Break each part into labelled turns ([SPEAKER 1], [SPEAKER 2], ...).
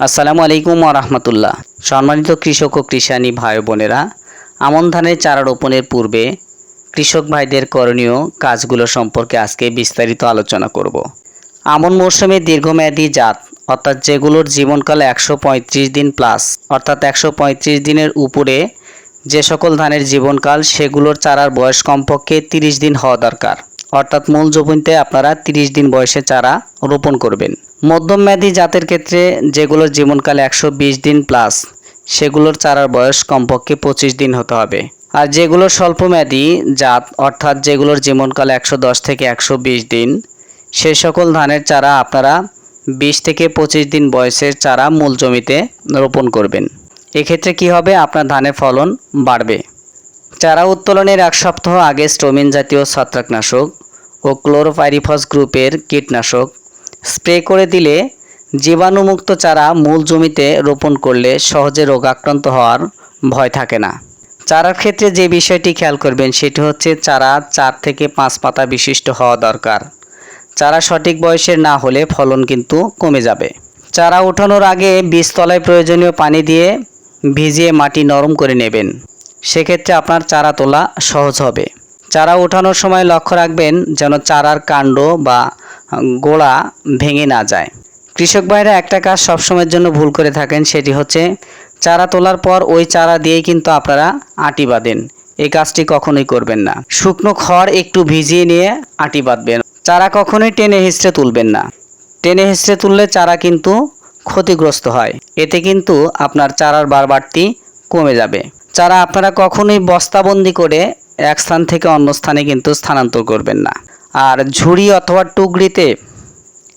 [SPEAKER 1] আসসালামু আলাইকুম রহমতুল্লাহ। সম্মানিত কৃষক ও কৃষানী ভাই বোনেরা, আমন ধানের চারা রোপণের পূর্বে কৃষক ভাইদের করণীয় কাজগুলো সম্পর্কে আজকে বিস্তারিত আলোচনা করব। আমন মৌসুমে দীর্ঘমেয়াদী জাত, অর্থাৎ যেগুলোর জীবনকাল একশো পঁয়ত্রিশ দিন প্লাস অর্থাৎ একশো পঁয়ত্রিশ দিনের উপরে যে সকল ধানের জীবনকাল, সেগুলোর চারার বয়স কমপক্ষে তিরিশ দিন হওয়া দরকার। অর্থাৎ মূল জমিতে আপনারা তিরিশ দিন বয়সে চারা রোপণ করবেন। মধ্যমমেয়াদী জাতের ক্ষেত্রে যেগুলোর জীবনকাল একশো বিশ দিন প্লাস সেগুলোর চারার বয়স কমপক্ষে পঁচিশ দিন হতে হবে। আর যেগুলো স্বল্পমেয়াদী জাত, অর্থাৎ যেগুলোর জীবনকাল একশো দশ থেকে একশো বিশ দিন, সেই সকল ধানের চারা আপনারা বিশ থেকে পঁচিশ দিন বয়সের চারা মূল জমিতে রোপণ করবেন। এক্ষেত্রে কি হবে? আপনার ধানের ফলন বাড়বে। চারা উত্তোলনের এক সপ্তাহ আগে স্টোমিন জাতীয় ছত্রাকনাশক ও ক্লোরোপাইরিফস গ্রুপের কীটনাশক স্প্রে করে দিলে জীবাণুমুক্ত চারা মূল জমিতে রোপণ করলে সহজে রোগাক্রান্ত হওয়ার ভয় থাকে না। চারার ক্ষেত্রে যে বিষয়টি খেয়াল করবেন সেটি হচ্ছে চারা চার থেকে পাঁচ পাতা বিশিষ্ট হওয়া দরকার। চারা সঠিক বয়সের না হলে ফলন কিন্তু কমে যাবে। চারা ওঠানোর আগে বীজতলায় প্রয়োজনীয় পানি দিয়ে ভিজিয়ে মাটি নরম করে নেবেন। সেক্ষেত্রে আপনার চারা তোলা সহজ হবে। চারা ওঠানোর সময় লক্ষ্য রাখবেন যেন চারার কাণ্ড বা গোড়া ভেঙে না যায়। কৃষক ভাইরা একটা কাজ সবসময়ের জন্য ভুল করে থাকেন, সেটি হচ্ছে চারা তোলার পর ওই চারা দিয়েই কিন্তু আপনারা আটি বাঁধেন। এই কাজটি কখনোই করবেন না। শুকনো খড় একটু ভিজিয়ে নিয়ে আটি বাঁধবেন। চারা কখনোই টেনে হিঁচড়ে তুলবেন না। টেনে হিঁচড়ে তুললে চারা কিন্তু ক্ষতিগ্রস্ত হয়। এতে কিন্তু আপনার চারার বারবারটি কমে যাবে। চারা আপনারা কখনোই বস্তাবন্দি করে এক স্থান থেকে অন্য স্থানে কিন্তু স্থানান্তর করবেন না। আর ঝুড়ি অথবা টুকরিতে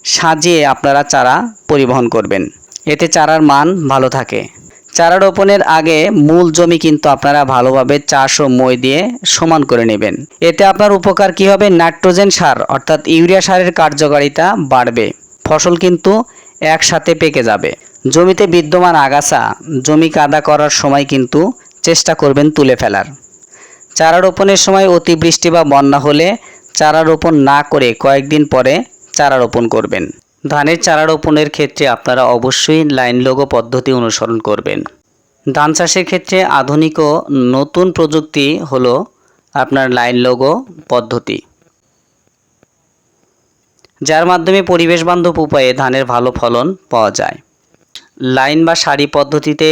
[SPEAKER 1] সাজিয়ে আপনারা চারা পরিবহন করবেন। এতে চারার মান ভালো থাকে। চারা রোপণের আগে মূল জমি কিন্তু আপনারা ভালোভাবে চাষ ও মই দিয়ে সমান করে নেবেন। এতে আপনার উপকার কি হবে? নাইট্রোজেন সার, অর্থাৎ ইউরিয়া সারের কার্যকারিতা বাড়বে। ফসল কিন্তু একসাথে পেকে যাবে। জমিতে বিদ্যমান আগাছা, জমি কাদা করার সময় কিন্তু চেষ্টা করবেন তুলে ফেলার। চারা রোপণের সময় অতিবৃষ্টি বা বন্যা হলে চারা রোপণ না করে কয়েকদিন পরে চারা রোপণ করবেন। ধানের চারা রোপণের ক্ষেত্রে আপনারা অবশ্যই লাইন লোগো পদ্ধতি অনুসরণ করবেন। ধান চাষের ক্ষেত্রে আধুনিক ও নতুন প্রযুক্তি হলো আপনার লাইন লোগো পদ্ধতি। যার মাধ্যমে পরিবেশ বান্ধব উপায়ে ধানের ভালো ফলন পাওয়া যায়। লাইন বা সারি পদ্ধতিতে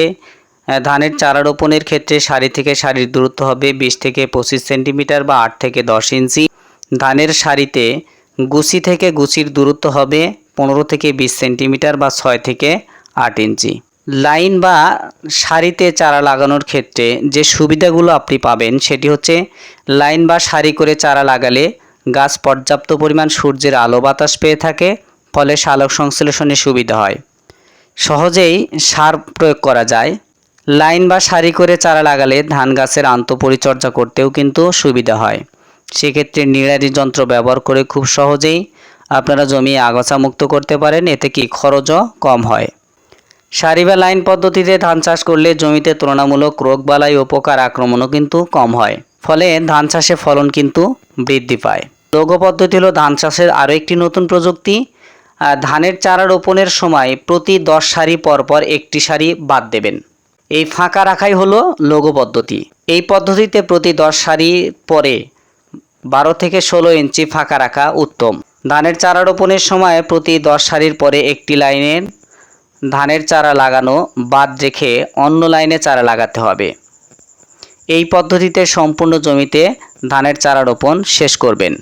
[SPEAKER 1] ধানের চারা রোপণের ক্ষেত্রে সারি থেকে সারির দূরত্ব হবে বিশ থেকে পঁচিশ সেন্টিমিটার বা আট থেকে দশ ইঞ্চি। ধানের সারিতে গুছি থেকে গুছির দূরত্ব হবে পনেরো থেকে বিশ সেন্টিমিটার বা ছয় থেকে আট ইঞ্চি। লাইন বা সারিতে চারা লাগানোর ক্ষেত্রে যে সুবিধাগুলো আপনি পাবেন সেটি হচ্ছে লাইন বা সারি করে চারা লাগালে গাছ পর্যাপ্ত পরিমাণ সূর্যের আলো বাতাস পেয়ে থাকে, ফলে সালোক সংশ্লেষণে সুবিধা হয়। সহজেই সার প্রয়োগ করা যায়। লাইন বা সারি করে চারা লাগালে ধান গাছের আন্তঃপরিচর্যা করতেও কিন্তু সুবিধা হয়। সেক্ষেত্রে নিড়ারি যন্ত্র ব্যবহার করে খুব সহজেই আপনারা জমি আগাছা মুক্ত করতে পারেন, এতে কি খরচও কম হয়। সারি বা লাইন পদ্ধতিতে ধান চাষ করলে জমিতে তুলনামূলক রোগবালাই ও পোকার আক্রমণও কিন্তু কম হয়, ফলে ধান চাষে ফলন কিন্তু বৃদ্ধি পায়। লঘু পদ্ধতি হলো ধান চাষের আরও একটি নতুন প্রযুক্তি। ধানের চারা রোপণের সময় প্রতি দশ সারি পরপর একটি সারি বাদ দেবেন। এই ফাঁকা রাখাই হলো লঘু পদ্ধতি। এই পদ্ধতিতে প্রতি দশ সারি পরে বারো থেকে ষোলো ইঞ্চি ফাঁকা রাখা উত্তম। ধানের চারা রোপণের সময় প্রতি দশ সারির পরে একটি লাইনের ধানের চারা লাগানো বাদ রেখে অন্য লাইনে চারা লাগাতে হবে। এই পদ্ধতিতে সম্পূর্ণ জমিতে ধানের চারা রোপণ শেষ করবেন।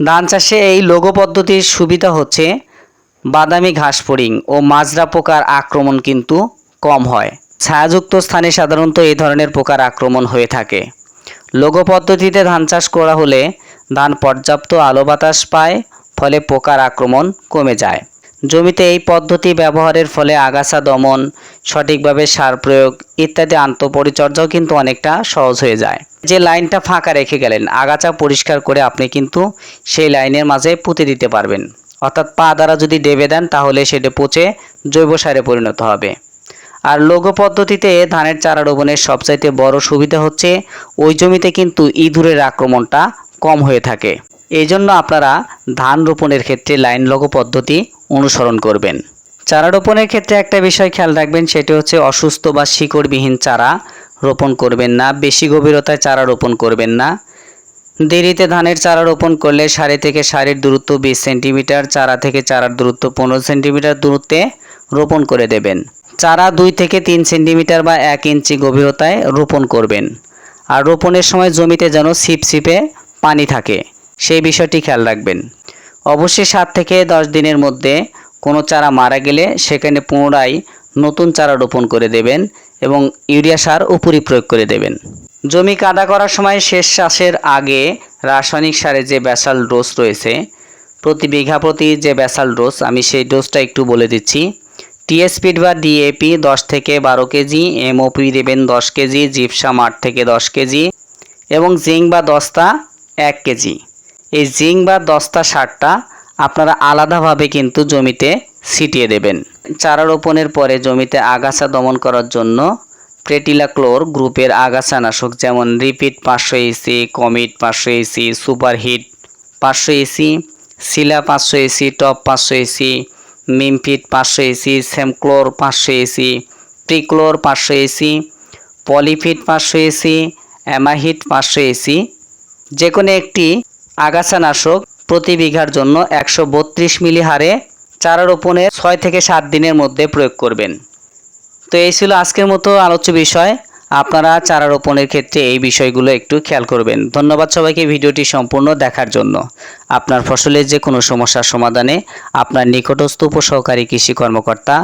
[SPEAKER 1] ধান চাষে এই লঘু পদ্ধতির সুবিধা হচ্ছে বাদামি ঘাস ফড়িং ও মাজরা পোকার আক্রমণ কিন্তু কম হয়। ছায়াযুক্ত স্থানে সাধারণত এই ধরনের পোকার আক্রমণ হয়ে থাকে। লঘু পদ্ধতিতে ধান চাষ করা হলে ধান পর্যাপ্ত আলো বাতাস পায়, ফলে পোকার আক্রমণ কমে যায়। জমিতে এই পদ্ধতি ব্যবহারের ফলে আগাছা দমন, সঠিকভাবে সার প্রয়োগ ইত্যাদি আন্তঃপরিচর্যাও কিন্তু অনেকটা সহজ হয়ে যায়। যে লাইনটা ফাঁকা রেখে গেলেন, আগাছা পরিষ্কার করে আপনি কিন্তু সেই লাইনের মাঝে পুঁতে দিতে পারবেন। অর্থাৎ পা দ্বারা যদি ডেবে দেন, তাহলে সেটা পচে জৈব সারে পরিণত হবে। আর লঘু পদ্ধতিতে ধানের চারা রোপণের সবচাইতে বড় সুবিধা হচ্ছে ওই জমিতে কিন্তু ইঁদুরের আক্রমণটা কম হয়ে থাকে। এই জন্য আপনারা ধান রোপণের ক্ষেত্রে লাইন লঘু পদ্ধতি অনুসরণ করবেন। চারা রোপণের ক্ষেত্রে একটা বিষয় খেয়াল রাখবেন, সেটি হচ্ছে অসুস্থ বা শিকড়বিহীন চারা রোপণ করবেন না, বেশি গভীরতায় চারা রোপণ করবেন না। দেরিতে ধানের চারা রোপণ করলে সারি থেকে সারির দূরত্ব বিশ সেন্টিমিটার, চারা থেকে চারার দূরত্ব পনেরো সেন্টিমিটার দূরত্বে রোপণ করে দেবেন। চারা দুই থেকে তিন সেন্টিমিটার বা এক ইঞ্চি গভীরতায় রোপণ করবেন। আর রোপণের সময় জমিতে যেন ছিপছিপে পানি থাকে, সেই বিষয়টি খেয়াল রাখবেন। অবশ্যই সাত থেকে দশ দিনের মধ্যে কোনো চারা মারা গেলে সেখানে পুনরায় নতুন চারা রোপণ করে দেবেন এবং ইউরিয়া সার উপরি প্রয়োগ করে দেবেন। জমি কাদা করার সময় শেষ চাষের আগে রাসায়নিক সারে যে ব্যাসাল ডোজ রয়েছে, প্রতি বিঘা প্রতি যে ব্যাসাল ডোজ আমি সেই ডোজটা একটু বলে দিচ্ছি। টিএসপিড বা ডিএপি দশ থেকে বারো কেজি, এমওপি দেবেন দশ কেজি, জিপসাম আট থেকে দশ কেজি এবং জিঙ্ক বা দস্তা এক কেজি। এই জিঙ্ক বা দস্তা সারটা আপনারা আলাদাভাবে কিন্তু জমিতে ছিটিয়ে দেবেন। চারা রোপণের পরে জমিতে আগাছা দমন করার জন্য প্রেটিলাক্লোর গ্রুপের আগাছা নাশক যেমন রিপিট পাঁচশো এসি, কমিট পাঁচশো এসি, সুপারহিট পাঁচশো এসি, সিলা পাঁচশো এসি, টপ পাঁচশো এসি মিমফিট পাঁচশো এসি সেমক্লোর পাঁচশো এসি প্রিক্লোর পাঁচশো এসি পলিফিট পাঁচশো এসি অ্যামাহিট পাঁচশো এসি যে কোনো একটি আগাছানাশক প্রতি বিঘার জন্য একশো বত্রিশ মিলি হারে চারা রোপণের ছয় থেকে সাত দিনের মধ্যে প্রয়োগ করবেন। তো এই ছিল আজকের মতো আলোচ্য বিষয়। আপনারা চারা রোপণের ক্ষেত্রে এই বিষয়গুলো একটু খেয়াল করবেন। ধন্যবাদ সবাইকে ভিডিওটি সম্পূর্ণ দেখার জন্য। আপনার ফসলের যে কোনো সমস্যার সমাধানে আপনার নিকটস্থ উপসহকারী কৃষি কর্মকর্তা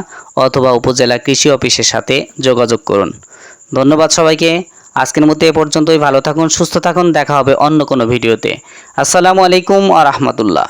[SPEAKER 1] অথবা উপজেলা কৃষি অফিসের সাথে যোগাযোগ করুন। ধন্যবাদ সবাইকে। আজকের মতো এ পর্যন্তই। ভালো থাকুন, সুস্থ থাকুন। দেখা হবে অন্য কোনো ভিডিওতে। আসসালামু আলাইকুম আ রহমতুল্লাহ।